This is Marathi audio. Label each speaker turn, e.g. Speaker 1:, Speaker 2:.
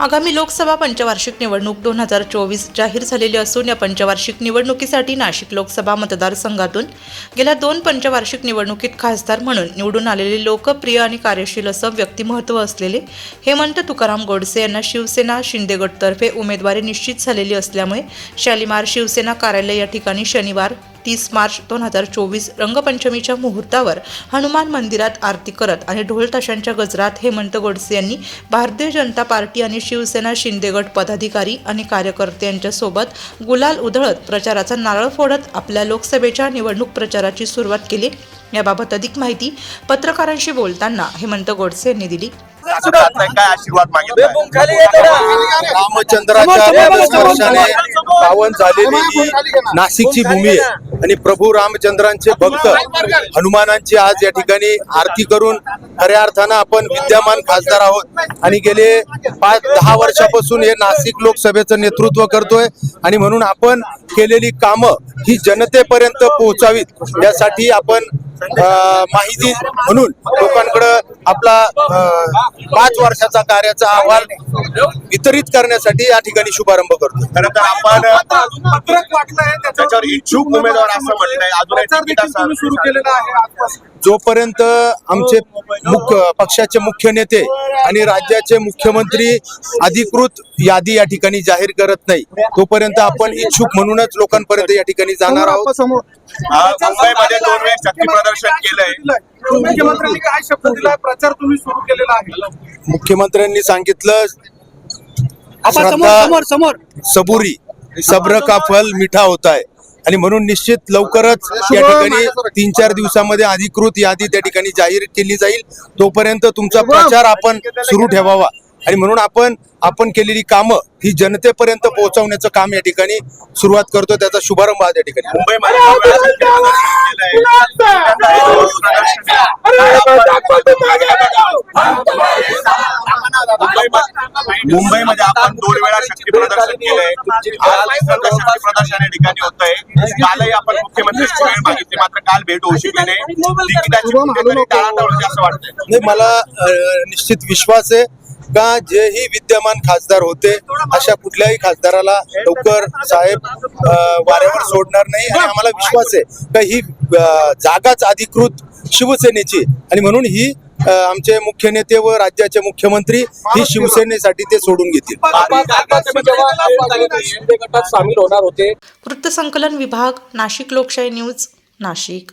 Speaker 1: आगामी लोकसभा पंचवार्षिक निवडणूक दोन हजार चोवीस जाहीर झालेली असून या पंचवार्षिक निवडणुकीसाठी नाशिक लोकसभा मतदारसंघातून गेल्या दोन पंचवार्षिक निवडणुकीत खासदार म्हणून निवडून आलेले लोकप्रिय आणि कार्यशील असं व्यक्तिमत्व असलेले हेमंत तुकाराम गोडसे यांना शिवसेना शिंदे गटतर्फे उमेदवारी निश्चित झालेली असल्यामुळे शालिमार शिवसेना कार्यालय या ठिकाणी शनिवार तीस मार्च दोन हजार चोवीस रंगपंचमीच्या मुहूर्तावर हनुमान मंदिरात आरती करत आणि ढोल ताशांच्या गजरात हेमंत गोडसे यांनी भारतीय जनता पार्टी आणि शिवसेना शिंदेगट पदाधिकारी आणि कार्यकर्त्यांच्या सोबत गुलाल उधळत प्रचाराचा नारळ फोडत आपल्या लोकसभेच्या निवडणूक प्रचाराची सुरुवात केली. याबाबत अधिक माहिती पत्रकारांशी बोलताना हेमंत गोडसे यांनी दिली.
Speaker 2: काय आशीर्वाद
Speaker 3: रामचंद्राच्या स्पर्शाने पावन झालेली ही नाशिकची भूमी आहे. आणि प्रभू रामचंद्रांचे भक्त हनुमानांची आज या ठिकाणी आरती करून खऱ्या अर्थानं आपण विद्यमान खासदार आहोत. आणि गेले पाच दहा वर्षापासून हे नाशिक लोकसभेचं नेतृत्व करतोय. आणि म्हणून आपण केलेली कामं ही जनतेपर्यंत पोहोचावीत. यासाठी आपण माहिती म्हणून लोकांकडं आपला पाच वर्षाचा कार्याचा अहवाल वितरित करण्यासाठी या ठिकाणी शुभारंभ करतो
Speaker 2: खरं तर आपण त्याच्यावर इच्छुक उमेदवार असं म्हटलंय अजूनही तिकीट असं
Speaker 4: सुरू केलेलं आहे आजपासून.
Speaker 3: जोपर्यंत आमचे मुख्य पक्षाचे मुख्य नेते आणि राज्याचे मुख्यमंत्री अधिकृत यादी या ठिकाणी जाहीर करत नाही तोपर्यंत आपण इच्छुक म्हणूनच लोकांपर्यंत या ठिकाणी जाणार आहोत.
Speaker 2: मुंबईमध्ये दोन वेळेस शक्ती प्रदर्शन केलंय.
Speaker 4: मुख्यमंत्र्यांनी काय शब्द दिलाय? प्रचार तुम्ही सुरू केलेला आहे.
Speaker 3: मुख्यमंत्र्यांनी सांगितलं
Speaker 4: समोर समोर
Speaker 3: सबुरी सब्र का फल मिठा होता है आणि म्हणून निश्चित लवकरच या ठिकाणी तीन चार दिवसामध्ये अधिकृत यादी त्या ठिकाणी जाहीर केली जाईल तोपर्यंत तुमचा प्रचार आपण सुरू ठेवावा आणि म्हणून आपण आपण केलेली कामं ही जनतेपर्यंत पोहोचवण्याचं काम या ठिकाणी सुरुवात करतो त्याचा शुभारंभ आज या ठिकाणी
Speaker 2: मुंबईमध्ये दोन मुंबईमध्ये आपण दोन वेळा शक्ती प्रदर्शन केलंय. शक्ती प्रदर्शन या ठिकाणी होतंय. कालही आपण मुख्यमंत्र्यांची वेळ मागितली मात्र काल भेट होऊ शकली नाही. टाळाटाळ होते असं वाटतंय.
Speaker 3: नाही मला निश्चित विश्वास आहे का जेही विद्यमान खासदार होते अशा कुठल्याही खासदाराला लवकर साहेब वाऱ्यावर सोडणार नाही आणि आम्हाला विश्वास आहे का ही जागाच अधिकृत शिवसेनेची आहे. आणि म्हणून ही आमचे मुख्य नेते व राज्याचे मुख्यमंत्री ही शिवसेनेसाठी ते सोडून घेतील.
Speaker 5: गटात सामील होणार होते.
Speaker 1: वृत्तसंकलन विभाग नाशिक लोकशाही न्यूज नाशिक.